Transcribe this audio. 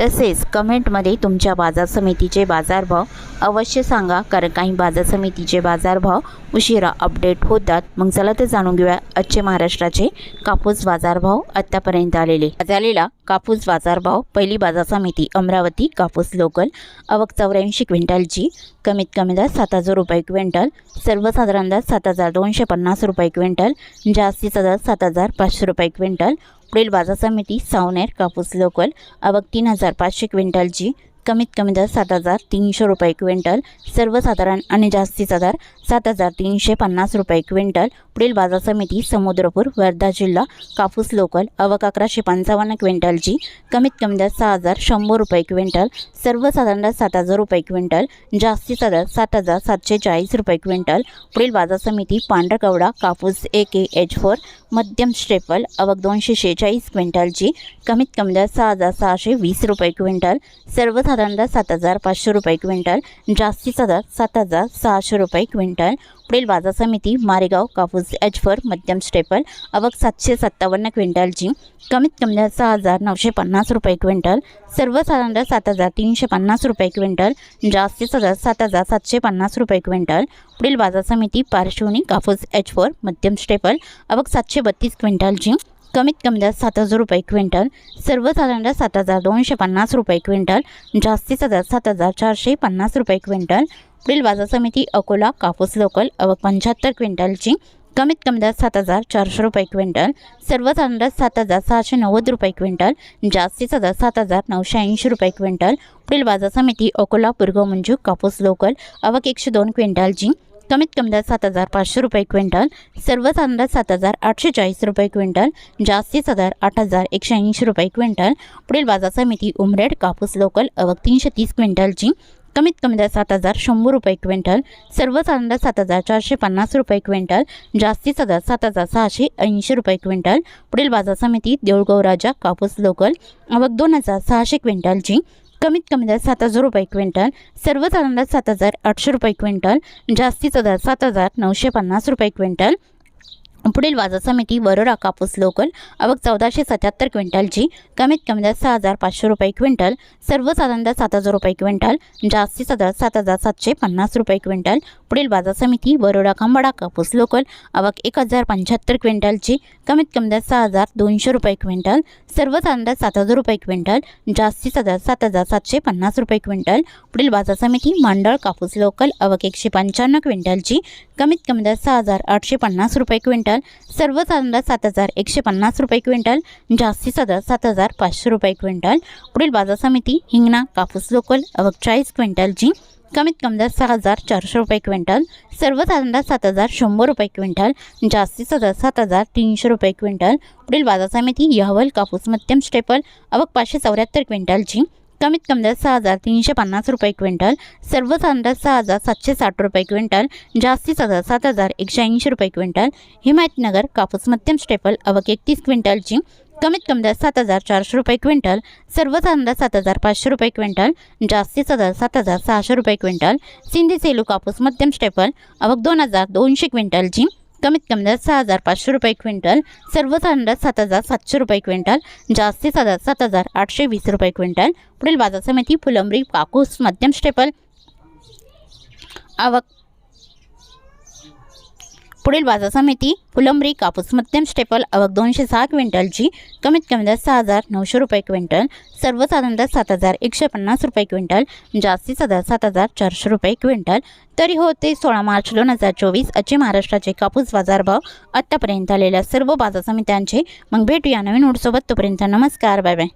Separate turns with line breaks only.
तसेच कमेंटमध्ये तुमच्या बाजार समितीचे बाजारभाव अवश्य सांगा कारण काही बाजार समितीचे बाजारभाव उशिरा अपडेट होतात. मग चला तर जाणून घेऊया आजचे महाराष्ट्राचे कापूस बाजारभाव आत्तापर्यंत आलेले. झालेला कापूस बाजारभाव पहिली बाजार समिती अमरावती कापूस लोकल आवक चौऱ्याऐंशी क्विंटलची कमीत कमी दर सात हजार रुपये क्विंटल सर्वसाधारण दर सात हजार दोनशे पन्नास रुपये क्विंटल जास्तीचा दर सात हजार पाचशे रुपये क्विंटल पुढील बाजार समिती सावनेर कापूस लोकल आवक तीन हजार पाचशे क्विंटलची कमीत कमी दर सात हजार तीनशे रुपये क्विंटल सर्वसाधारण आणि जास्तीचा दर सात हजार तीनशे पन्नास रुपये क्विंटल. पुढील बाजार समिती समुद्रपूर वर्धा जिल्हा कापूस लोकल अवक अकराशे पंचावन्न क्विंटलची. कमीत कमी दर सहा हजार शंभर रुपये क्विंटल. सर्वसाधारण दर सात हजार रुपये क्विंटल. जास्तीचा दर सात हजार सातशे चाळीस रुपये क्विंटल. पुढील बाजार समिती पांढरकवडा कापूस ए के एच फोर मध्यम स्टेपल अवक दोनशे शेहेचाळीस क्विंटलची. कमीत कमी दर सहा हजार सहाशे वीस रुपये क्विंटल. सर्वसाधारण दर सात हजार पाचशे रुपये क्विंटल. जास्तीचा दर सात हजार सहाशे रुपये क्विंटल. पुढील बाजार समिती मारेगाव कापूस एच फोर मध्यम स्टेपल आवक सातशे सत्तावन्न क्विंटलची कमीत कमी सहा हजार नऊशे पन्नास रुपये क्विंटल सर्वसाधारण सात हजार तीनशे पन्नास रुपये क्विंटल जास्तीत दर सात हजार सातशे पन्नास रुपये क्विंटल. पुढील बाजार समिती पार्श्वनी कापूस एच फोर मध्यम स्टेपल आवक सातशे बत्तीस क्विंटलची कमीत कमी दर सात हजार रुपये क्विंटल सर्वसाधारण सात हजार दोनशे पन्नास रुपये क्विंटल जास्तीचा दर सात हजार चारशे पन्नास रुपये क्विंटल. पुढील बाजार समिती अकोला कापूस लोकल अव पंच्याहत्तर क्विंटलची. कमीत कमी दर सात हजार चारशे रुपये क्विंटल. सर्वसाधारण दर सात हजार सहाशे नव्वद रुपये क्विंटल. जास्तीचा दर सात हजार नऊशे ऐंशी रुपये क्विंटल. पुढील बाजार समिती अकोला पुरगाव मंजू कापूस लोकल अवक एकशे दोन क्विंटलची. कमीत कमी दर सात हजार पाचशे रुपये क्विंटल. सर्वसाधारण दर सात हजार आठशे चाळीस रुपये क्विंटल. जास्तीचा दर आठ हजार एकशे ऐंशी रुपये क्विंटल. पुढील बाजार समिती उमरेड कापूस लोकल अवक तीनशे तीस क्विंटलची. कमीत कमी दर सात हजार शंभर रुपये क्विंटल सर्वसाधारण दर सात हजार चारशे पन्नास रुपये क्विंटल जास्तीचा दर सात हजार सहाशे ऐंशी रुपये क्विंटल. पुढील बाजार समिती देऊळगाव राजा कापूस लोकल आवक दोन हजार सहाशे क्विंटलची कमीत कमी दर सात हजार रुपये क्विंटल सर्वसाधारण दर सात हजार आठशे रुपये क्विंटल जास्तीचा दर सात हजार नऊशे पन्नास रुपये क्विंटल. पुढील बाजार समिती वरोरा कापूस लोकल अवक चौदाशे सत्याहत्तर क्विंटलची कमीत कमी दर सहा हजार पाचशे रुपये क्विंटल सर्वसाधारण दर सात हजार रुपये क्विंटल जास्तीचा दर सात हजार सातशे पन्नास रुपये क्विंटल. पुढील बाजार समिती बरोडा खंबाडा कापूस लोकल अवक एक हजार पंच्याहत्तर क्विंटलची कमीत कमी दर सहा हजार दोनशे रुपये क्विंटल सर्वसाधारण दर सात हजार रुपये क्विंटल जास्तीचा दर सात हजार सातशे पन्नास रुपये क्विंटल. पुढील बाजार समिती मांडळ कापूस लोकल अवक एकशे पंच्याण्णव क्विंटलची कमीत कमी दर सहा हजार आठशे पन्नास रुपये क्विंटल सर्वसाधारण दर सात हजार एकशे पन्नास रुपये क्विंटल जास्तीचा दर सात हजार पाचशे रुपये क्विंटल. पुढील बाजार समिती हिंगणा कापूस लोकल अवघ चाळीस क्विंटलची कमीत कमी दर सहा हजार चारशे रुपये क्विंटल. सर्वसाधारण दर सात हजार शंभर रुपये क्विंटल जास्तीचा दर सात हजार तीनशे रुपये क्विंटल. पुढील बाजार समिती यहवल कापूस मध्यम स्टेपल अवघ पाचशे चौऱ्याहत्तर क्विंटलची कमीत कमी दर सहा हजार तीनशे पन्नास रुपये क्विंटल सर्वसाधारण दर सहा हजार सातशे साठ रुपये क्विंटल जास्तीचा दर सात हजार एकशे ऐंशी रुपये क्विंटल हिमायतनगर कापूस मध्यम स्टेपल अवक एकतीस क्विंटलची कमीत कमी दर सात हजार चारशे रुपये क्विंटल सर्वसाधारण दर सात हजार पाचशे रुपये क्विंटल जास्तीचा दर सात हजार सहाशे रुपये क्विंटल सिंधी सेलू कापूस मध्यम स्टेपल अवक दोन हजार दोनशे क्विंटलची कमीत कमी दर सहा हजार पाचशे रुपये क्विंटल सर्वसाधारण दर सात हजार सातशे रुपये क्विंटल जास्ती सात हजार सात हजार आठशे वीस रुपये क्विंटल. पुढील बाजार समिती फुलंब्री कापूस मध्यम स्टेपल आवक पुढील बाजार समिती फुलंबरी कापूस मध्यम स्टेपल आवक दोनशे सहा क्विंटलची कमीत कमी दर सहा हजार नऊशे रुपये क्विंटल सर्वसाधारण दर सात हजार एकशे पन्नास रुपये क्विंटल जास्तीचा दर सात हजार चारशे रुपये क्विंटल. तरी होते सोळा मार्च दोन हजार चोवीस अचे महाराष्ट्राचे कापूस बाजारभाव आत्तापर्यंत आलेल्या सर्व बाजार समित्यांचे मग भेटूया नवीन उडसोबत. तोपर्यंत नमस्कार बाय बाय.